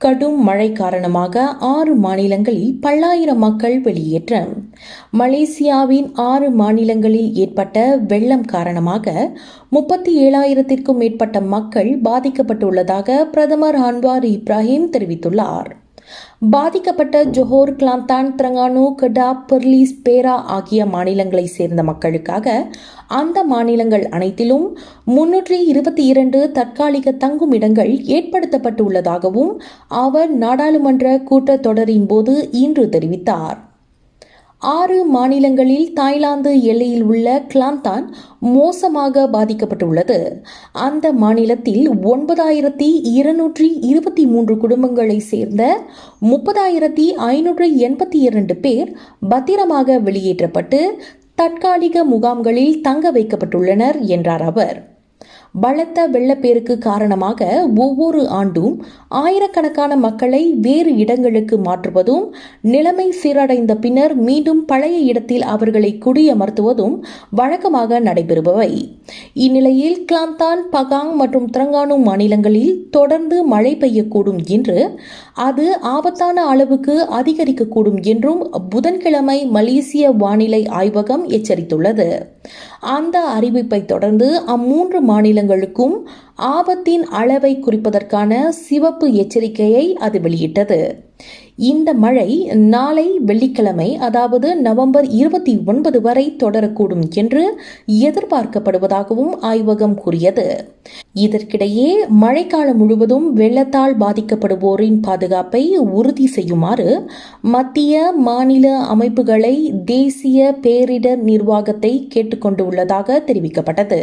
கடும் மழை காரணமாக ஆறு மாநிலங்களில் பல்லாயிரம் மக்கள் வெளியேற்றம் மலேசியாவின் ஆறு மாநிலங்களில் ஏற்பட்ட வெள்ளம் காரணமாக முப்பத்தி ஏழாயிரத்திற்கும் மேற்பட்ட மக்கள் பாதிக்கப்பட்டுள்ளதாக பிரதமர் அன்வார் இப்ராஹிம் தெரிவித்துள்ளார். பாதிக்கப்பட்ட Johor Kelantan Terengganu Kedah Perlis Perak ஆகிய மாநிலங்களைச் சேர்ந்த மக்களுக்காக அந்த மாநிலங்கள் அனைத்திலும் முன்னூற்றி இருபத்தி இரண்டு தற்காலிக தங்கும் இடங்கள் ஏற்படுத்தப்பட்டுள்ளதாகவும் அவர் நாடாளுமன்ற கூட்டத்தொடரின் போது இன்று தெரிவித்தார். ஆறு மாநிலங்களில் தாய்லாந்து எல்லையில் உள்ள கிளாந்தான் மோசமாக பாதிக்கப்பட்டுள்ளது. அந்த மாநிலத்தில் ஒன்பதாயிரத்தி இருநூற்றி இருபத்தி மூன்று குடும்பங்களைச் சேர்ந்த முப்பதாயிரத்தி ஐநூற்று எண்பத்தி இரண்டு பேர் பத்திரமாக வெளியேற்றப்பட்டு தற்காலிக முகாம்களில் தங்க வைக்கப்பட்டுள்ளனர் என்றார் அவர். பலத்த வெள்ளப்பெருக்கு காரணமாக ஒவ்வொரு ஆண்டும் ஆயிரக்கணக்கான மக்களை வேறு இடங்களுக்கு மாற்றுவதும் நிலைமை சீரடைந்த பின்னர் மீண்டும் பழைய இடத்தில் அவர்களை குடியமர்த்துவதும் வழக்கமாக நடைபெறுபவை. இந்நிலையில் கிளாந்தான் பகாங் மற்றும் திரங்கானு மாநிலங்களில் தொடர்ந்து மழை பெய்யக்கூடும் என்று அது ஆபத்தான அளவுக்கு அதிகரிக்கக்கூடும் என்றும் புதன்கிழமை மலேசிய வானிலை ஆய்வகம் எச்சரித்துள்ளது. அந்த அறிவிப்பை தொடர்ந்து அம்மூன்று மாநில மாநிலங்களுக்கும் ஆபத்தின் அளவை குறிப்பதற்கான சிவப்பு எச்சரிக்கையை அது வெளியிட்டது. இந்த மழை நாளை வெள்ளிக்கிழமை அதாவது நவம்பர் இருபத்தி ஒன்பது வரை தொடரக்கூடும் என்று எதிர்பார்க்கப்படுவதாகவும் ஆய்வகம் கூறியது. இதற்கிடையே மழைக்காலம் முழுவதும் வெள்ளத்தால் பாதிக்கப்படுவோரின் பாதுகாப்பை உறுதி செய்யுமாறு மத்திய மாநில அமைப்புகளை தேசிய பேரிடர் நிர்வாகத்தை கேட்டுக்கொண்டுள்ளதாக தெரிவிக்கப்பட்டது.